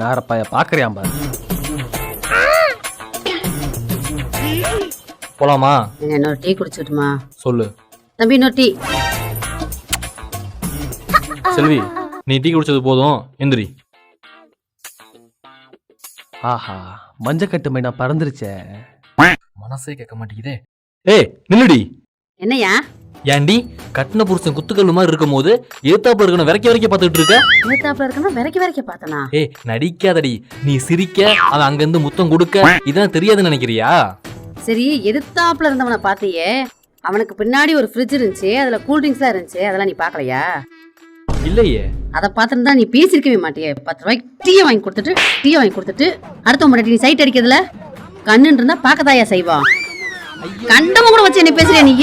வேற பைய பாக்குறியாம் பாரு. போலாமா? இன்னொரு டீ குடிச்சுட்டுமா? சொல்லு. தம்பி இன்னொரு டீ. செல்வி நீ டீ குடிச்சது போதும். எந்திரி. ஆஹா மஞ்சக்கட்டு மைனா பறந்துருச்சே. மனசே கேட்க மாட்டேங்குதே. ஏய் நில்லுடி. என்னய்யா? ஏன்டி கட்டின புருஷன் குத்துக்கல்லு மாதிரி இருக்கும் போது ஏத்தாப்புல இருக்கணும் விரைக்க விரைக்க பார்த்துட்டு இருக்க? ஏத்தாப்புல இருக்கணும் விரைக்க விரைக்க பார்த்தனா? ஏய் நடிக்காதடி. நீ சிரிக்க அவன் அங்கிருந்து முத்தம் கொடுக்க. இதெல்லாம் தெரியாதுன்னு நினைக்கிறியா? சரி எதிர்த்தாப்புல இருந்தவனை பாத்தியே அவனுக்கு பின்னாடி ஒரு ஃப்ரிட்ஜ் இருந்துச்சு அதுல கூல் ட்ரிங்க்ஸ்லாம் இருந்துச்சு அதெல்லாம் நீ பார்க்கலையா? இல்லையே. அதை பார்த்துருந்தா நீ பேசியிருக்கவே மாட்டியே. பத்து ரூபாய்க்கு டீயை வாங்கி கொடுத்துட்டு டீயை வாங்கி கொடுத்துட்டு அடுத்த முன்னாடி நீ சைட் அடிக்கிறதுல? கண்ணுன்னு இருந்தா பார்க்கதாயா செய்வான். கண்டவன் கூட வச்சு என்ன பேசுறியா நீ?